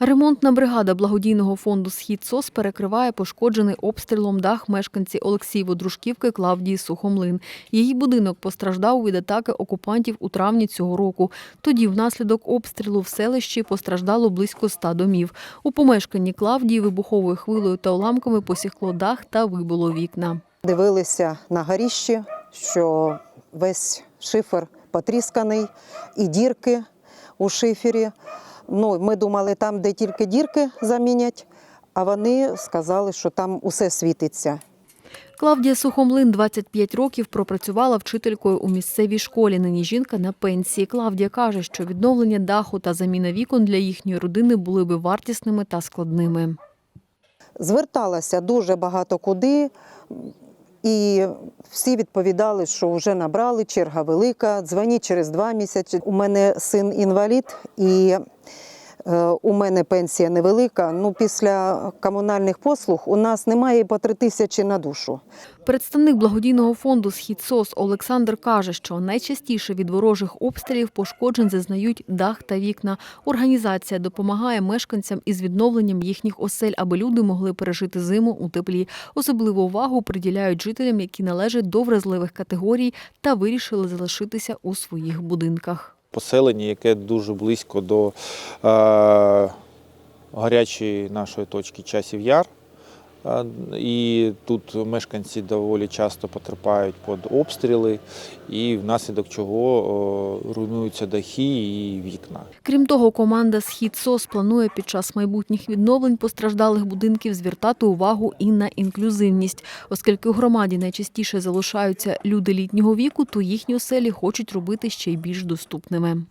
Ремонтна бригада благодійного фонду Схід СОС перекриває пошкоджений обстрілом дах мешканці Олексієво-Дружківки Клавдії Сухомлин. Її будинок постраждав від атаки окупантів у травні цього року. Тоді, внаслідок обстрілу в селищі постраждало близько ста домів. У помешканні Клавдії вибуховою хвилею та уламками посікло дах та вибило вікна. Дивилися на горіщі, що весь шифер потрісканий і дірки у шифері. Ну, ми думали, там, де тільки дірки замінять, а вони сказали, що там усе світиться. Клавдія Сухомлин 25 років пропрацювала вчителькою у місцевій школі. Нині жінка на пенсії. Клавдія каже, що відновлення даху та заміна вікон для їхньої родини були би вартісними та складними. Зверталася дуже багато куди, і всі відповідали, що вже набрали, черга велика, дзвоніть через два місяці. У мене син інвалід, і у мене пенсія невелика. Ну, після комунальних послуг у нас немає по три тисячі на душу. Представник благодійного фонду Схід СОС Олександр каже, що найчастіше від ворожих обстрілів пошкоджень зазнають дах та вікна. Організація допомагає мешканцям із відновленням їхніх осель, аби люди могли пережити зиму у теплі. Особливу увагу приділяють жителям, які належать до вразливих категорій та вирішили залишитися у своїх будинках. Поселення, яке дуже близько до е, гарячої нашої точки часів яр. І тут мешканці доволі часто потерпають під обстріли, і внаслідок чого руйнуються дахи і вікна. Крім того, команда Схід СОС планує під час майбутніх відновлень постраждалих будинків звертати увагу і на інклюзивність, оскільки у громаді найчастіше залишаються люди літнього віку, то їхні оселі хочуть робити ще й більш доступними.